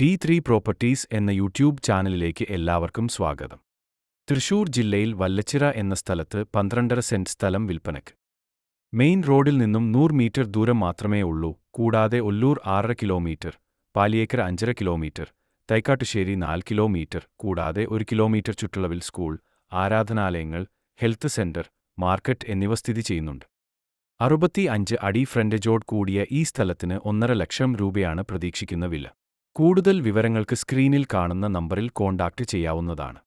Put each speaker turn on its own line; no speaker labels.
D three properties എന്ന YouTube ചാനലിലേക്ക് എല്ലാവർക്കും സ്വാഗതം. തൃശൂർ ജില്ലയിൽ വല്ലച്ചിറ എന്ന സ്ഥലത്ത് പന്ത്രണ്ടര സെന്റ് സ്ഥലം വിൽപ്പനയ്ക്ക്. മെയിൻ റോഡിൽ നിന്നും നൂറ് മീറ്റർ ദൂരം മാത്രമേ ഉള്ളൂ കൂടാതെ ഒല്ലൂർ ആറര കിലോമീറ്റർ പാലിയേക്കർ അഞ്ചര കിലോമീറ്റർ തൈക്കാട്ടുശ്ശേരി നാല് കിലോമീറ്റർ കൂടാതെ ഒരു കിലോമീറ്റർ ചുറ്റളവിൽ സ്കൂൾ ആരാധനാലയങ്ങൾ ഹെൽത്ത് സെന്റർ മാർക്കറ്റ് എന്നിവ സ്ഥിതി ചെയ്യുന്നുണ്ട്. അറുപത്തി അഞ്ച് അടി ഫ്രണ്ടേജോട് കൂടിയ ഈ സ്ഥലത്തിന് ഒന്നര ലക്ഷം രൂപയാണ് പ്രതീക്ഷിക്കുന്ന വില. കൂടുതൽ വിവരങ്ങൾക്ക് സ്ക്രീനിൽ കാണുന്ന നമ്പറിൽ കോൺടാക്റ്റ് ചെയ്യാവുന്നതാണ്.